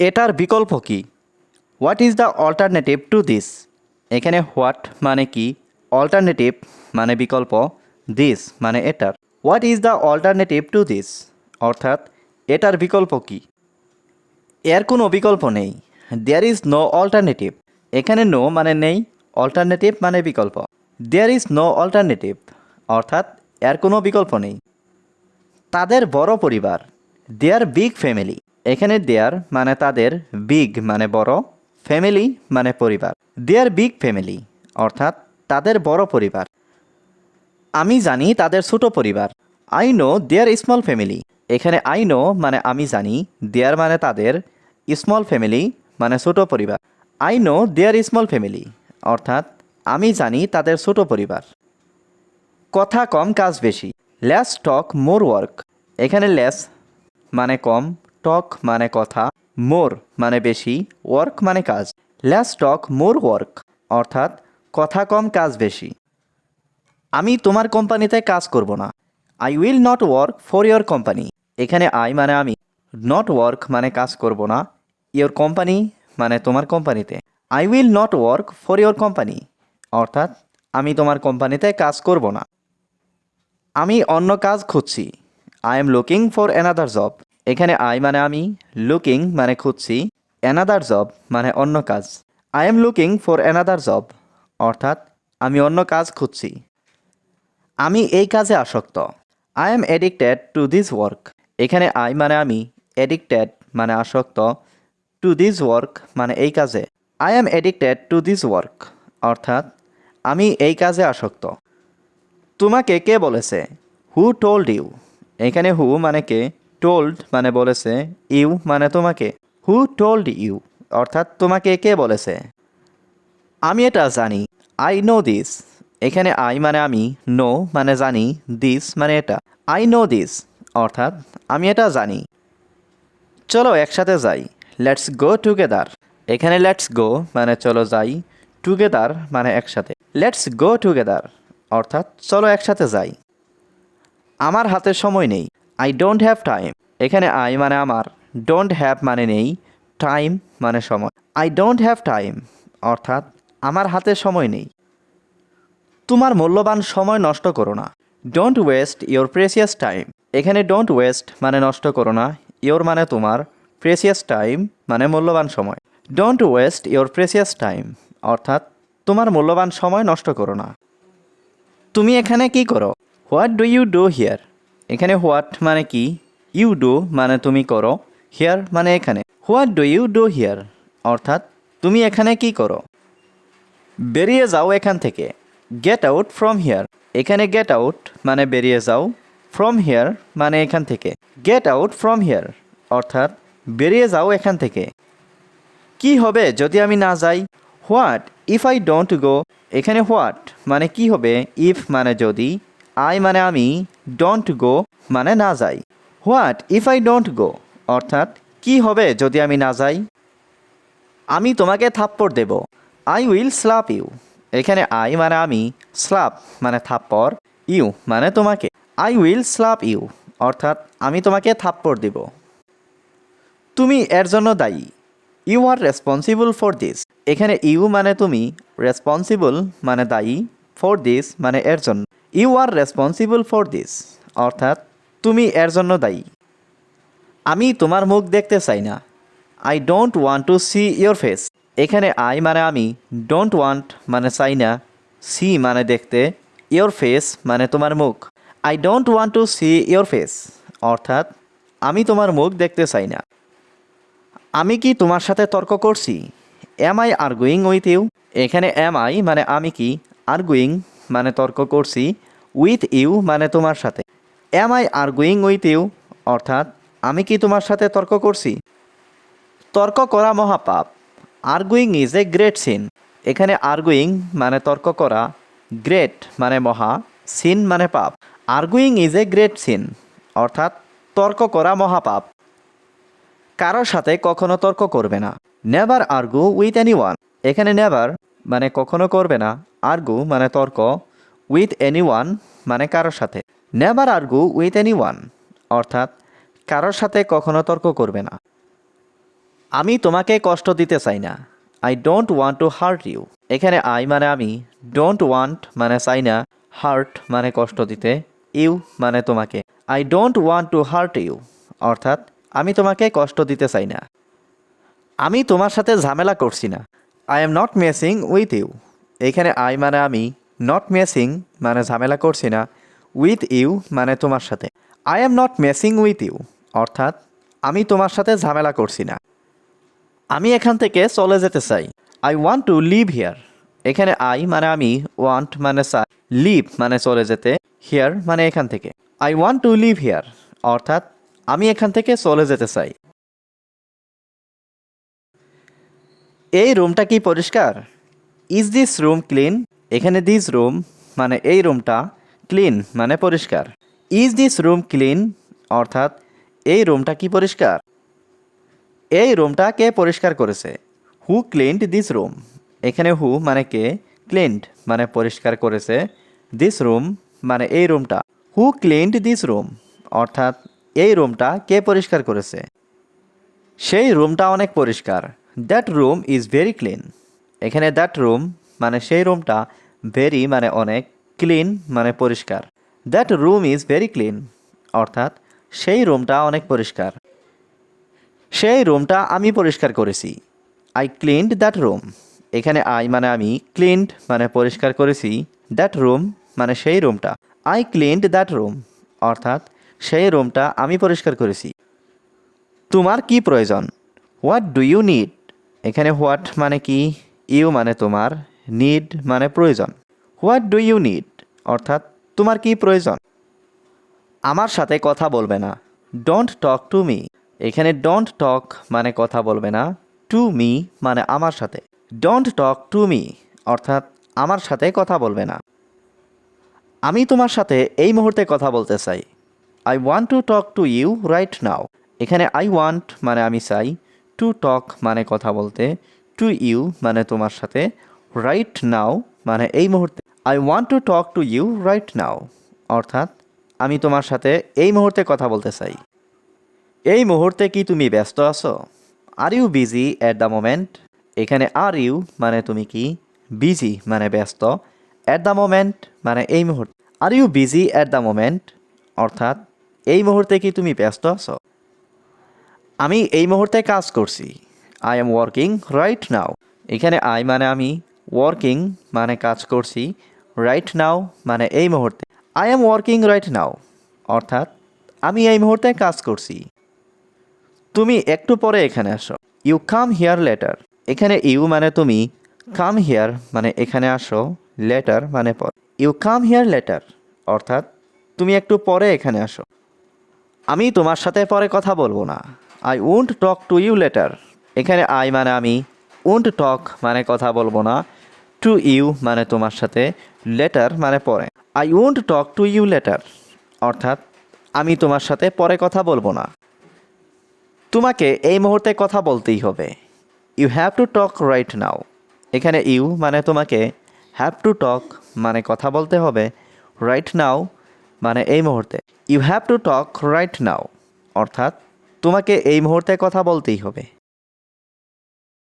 এটার বিকল্প কি? What is the alternative to this এখানে হোয়াট মানে কি? অল্টারনেটিভ মানে বিকল্প। দিস মানে এটার। What is the alternative to this অর্থাৎ, এটার বিকল্প কি? এর কোনো বিকল্প নেই। দেয়ার ইজ নো অল্টারনেটিভ এখানে নো মানে নেই অল্টারনেটিভ মানে বিকল্প। দেয়ার ইজ নো অল্টারনেটিভ অর্থাৎ, এর কোনো বিকল্প নেই। তাদের বড় পরিবার। দেয়ার বিগ ফ্যামিলি এখানে দেয়ার মানে তাদের বিগ মানে বড়, ফ্যামিলি মানে পরিবার। দেয়ার বিগ ফ্যামিলি, অর্থাৎ তাদের বড় পরিবার। আমি জানি তাদের ছোট পরিবার। I know their small family. এখানে আই নো মানে আমি জানি, দেয়ার মানে তাদের স্মল ফ্যামিলি মানে ছোট পরিবার। I know their small family, অর্থাৎ আমি জানি তাদের ছোট পরিবার। কথা কম, কাজ বেশি। Less talk more work. এখানে লেস মানে কম টক মানে কথা মোর মানে বেশি ওয়ার্ক মানে কাজ লেস টক মোর ওয়ার্ক অর্থাৎ কথা কম, কাজ বেশি। আমি তোমার কোম্পানিতে কাজ করব না। I will not work for your company এখানে আই মানে আমি নট ওয়ার্ক মানে কাজ করব না। ইয়োর কোম্পানি মানে তোমার কোম্পানিতে। I will not work for your company অর্থাৎ আমি তোমার কোম্পানিতে কাজ করব না। আমি অন্য কাজ খুঁজছি। I am looking for another job এখানে আই মানে আমি লুকিং মানে খুঁজছি অ্যানাদার জব মানে অন্য কাজ। I am looking for another job অর্থাৎ আমি অন্য কাজ খুঁজছি। আমি এই কাজে আসক্ত। I am addicted to this work এখানে আই মানে আমি এডিক্টেড মানে আসক্ত টু দিস ওয়ার্ক মানে এই কাজে। I am addicted to this work অর্থাৎ আমি এই কাজে আসক্ত। তোমাকে কে বলেছে? হু টোল্ড ইউ এখানে হু মানে কে? টোল্ড মানে বলেছে, ইউ মানে তোমাকে। হু টোল্ড ইউ অর্থাৎ তোমাকে কে বলেছে? আমি এটা জানি। আই নো দিস এখানে আই মানে আমি নো মানে জানি দিস মানে এটা। আই নো দিস অর্থাৎ আমি এটা জানি। চলো একসাথে যাই। লেটস গো টুগেদার এখানে লেটস গো মানে চলো যাই। টুগেদার মানে একসাথে। লেটস গো টুগেদার অর্থাৎ চলো একসাথে যাই। আমার হাতে সময় নেই। আই ডোন্ট হ্যাভ টাইম এখানে আই মানে আমার। ডোন্ট হ্যাভ মানে নেই। টাইম মানে সময়। আই ডোন্ট হ্যাভ টাইম অর্থাৎ আমার হাতে সময় নেই। তোমার মূল্যবান সময় নষ্ট করো না। Don't waste your precious time এখানে ডোন্ট ওয়েস্ট মানে নষ্ট করো না। ইয়োর মানে তোমার। প্রেসিয়াস টাইম মানে মূল্যবান সময়। Don't waste your precious time অর্থাৎ তোমার মূল্যবান সময় নষ্ট করো না। তুমি এখানে কি করো? What do you do here এখানে হোয়াট মানে কি? ইউ ডো মানে তুমি করো হিয়ার মানে এখানে। What do you do here অর্থাৎ, তুমি এখানে কি করো? বেরিয়ে যাও এখান থেকে। গেট আউট ফ্রম হিয়ার এখানে গেট আউট মানে বেরিয়ে যাও। ফ্রম হিয়ার মানে এখান থেকে। গেট আউট ফ্রম হিয়ার অর্থাৎ, বেরিয়ে যাও এখান থেকে। কি হবে যদি আমি না যাই? What if I don't go এখানে হোয়াট মানে কি হবে? ইফ মানে যদি আই মানে আমি ডোন্ট গো মানে না যাই। What if I don't go অর্থাৎ, কি হবে যদি আমি না যাই? আমি তোমাকে থাপ্পড় দেব। আই উইল স্লাপ ইউ এখানে আই মানে আমি স্লাপ মানে থাপ্পড় ইউ মানে তোমাকে। আই উইল স্লাপ ইউ অর্থাৎ, আমি তোমাকে থাপ্পড় দেব। তুমি এর জন্য দায়ী। You are responsible for this এখানে ইউ মানে তুমি রেসপন্সিবল মানে দায়ী। ফর দিস মানে এর জন্য। You are responsible for this অর্থাৎ, তুমি এর জন্য দায়ী। আমি তোমার মুখ দেখতে চাই না। I don't want to see your face এখানে আই মানে আমি ডোন্ট ওয়ান্ট মানে চাই না। সি মানে দেখতে ইয়োর ফেস মানে তোমার মুখ। I don't want to see your face অর্থাৎ, আমি তোমার মুখ দেখতে চাই না। আমি কি তোমার সাথে তর্ক করছি? Am I arguing with you এখানে এম আই মানে আমি কি আর্গুইং মানে তর্ক করছি উইথ ইউ মানে তোমার সাথে। Am I arguing with you অর্থাৎ, আমি কি তোমার সাথে তর্ক করছি? তর্ক করা মহাপাপ। Arguing is a great sin এখানে আর্গুইং মানে তর্ক করা গ্রেট মানে মহা সিন মানে পাপ। Arguing is a great sin অর্থাৎ, তর্ক করা মহাপাপ। কারোর সাথে কখনো তর্ক করবে না। Never argue with anyone এখানে নেভার মানে কখনো করবে না। আর্গু মানে তর্ক উইথ এনি ওয়ান মানে কারোর সাথে। Never argue with anyone অর্থাৎ কারোর সাথে কখনো তর্ক করবে না। আমি তোমাকে কষ্ট দিতে চাই না। I don't want to hurt you এখানে আই মানে আমি ডোন্ট ওয়ান্ট মানে চাই না হার্ট মানে কষ্ট দিতে ইউ মানে তোমাকে। I don't want to hurt you অর্থাৎ আমি তোমাকে কষ্ট দিতে চাই না। আমি তোমার সাথে ঝামেলা করছি না। I am not messing with you এখানে আই মানে আমি নট মেসিং মানে ঝামেলা করছি না উইথ ইউ মানে তোমার সাথে। I am not messing with you অর্থাৎ আমি তোমার সাথে ঝামেলা করছি না। আমি এখান থেকে চলে যেতে চাই। I want to leave here এখানে আই মানে আমি ওয়ান্ট মানে চাই লিভ মানে চলে যেতে হিয়ার মানে এখান থেকে। I want to leave here অর্থাৎ আমি এখান থেকে চলে যেতে চাই। এই রুমটা কি পরিষ্কার? ইজ দিস রুম ক্লিন এখানে দিস রুম মানে এই রুমটা ক্লিন মানে পরিষ্কার। ইজ দিস রুম ক্লিন অর্থাৎ এই রুমটা কি পরিষ্কার? এই রুমটা কে পরিষ্কার করেছে? হু ক্লিনড দিস রুম এখানে হু মানে কে? ক্লিনড মানে পরিষ্কার করেছে। দিস রুম মানে এই রুমটা হু ক্লিনড দিস রুম অর্থাৎ এই রুমটা কে পরিষ্কার করেছে? সেই রুমটা অনেক পরিষ্কার। That room is very clean এখানে দ্যাট রুম মানে সেই রুমটা ভেরি মানে অনেক ক্লিন মানে পরিষ্কার। That room is very clean অর্থাৎ সেই রুমটা অনেক পরিষ্কার। সেই রুমটা আমি পরিষ্কার করেছি। আই ক্লিনড দ্যাট রুম এখানে আই মানে আমি ক্লিনড মানে পরিষ্কার করেছি দ্যাট রুম মানে সেই রুমটা আই ক্লিনড দ্যাট রুম অর্থাৎ সেই রুমটা আমি পরিষ্কার করেছি। তোমার কি প্রয়োজন? হোয়াট ডু ইউ নিড এখানে হোয়াট মানে কি? ইউ মানে তোমার নিড মানে প্রয়োজন। হোয়াট ডু ইউ নিড অর্থাৎ তোমার কি প্রয়োজন? আমার সাথে কথা বলবে না। ডোন্ট টক টু মি এখানে ডোন্ট টক মানে কথা বলবে না। টু মি মানে আমার সাথে। ডোন্ট টক টু মি অর্থাৎ আমার সাথে কথা বলবে না। আমি তোমার সাথে এই মুহূর্তে কথা বলতে চাই। I want to talk to you right now এখানে আই ওয়ান্ট মানে আমি চাই। টু টক মানে কথা বলতে। টু ইউ মানে তোমার সাথে রাইট নাও মানে এই মুহূর্তে I want to talk to you right now অর্থাৎ, আমি তোমার সাথে এই মুহূর্তে কথা বলতে চাই। এই মুহূর্তে কি তুমি ব্যস্ত আছো? Are you busy at the moment এখানে আর ইউ মানে তুমি কি বিজি মানে ব্যস্ত অ্যাট দ্য মোমেন্ট মানে এই মুহূর্তে। Are you busy at the moment অর্থাৎ, এই মুহূর্তে কি তুমি ব্যস্ত আছো? আমি এই মুহূর্তে কাজ করছি। I am working right now এখানে আই মানে আমি ওয়ার্কিং মানে কাজ করছি রাইট নাও মানে এই মুহূর্তে। I am working right now অর্থাৎ, আমি এই মুহূর্তে কাজ করছি। তুমি একটু পরে এখানে আসো। ইউ কাম হিয়ার লেটার এখানে ইউ মানে তুমি কাম হিয়ার মানে এখানে আসো লেটার মানে পর। ইউ কাম হিয়ার লেটার অর্থাৎ, তুমি একটু পরে এখানে আসো। আমি তোমার সাথে পরে কথা বলব না। I won't talk to you later এখানে আই মানে আমি উন্ট টক মানে কথা বলব না টু ইউ মানে তোমার সাথে লেটার মানে পরে। I won't talk to you later অর্থাৎ আমি তোমার সাথে পরে কথা বলব না। তোমাকে এই মুহূর্তে কথা বলতেই হবে। You have to talk right now এখানে ইউ মানে তোমাকে হ্যাভ টু টক মানে কথা বলতে হবে রাইট নাও মানে এই মুহূর্তে। You have to talk right now অর্থাৎ তোমাকে এই মুহূর্তে কথা বলতেই হবে।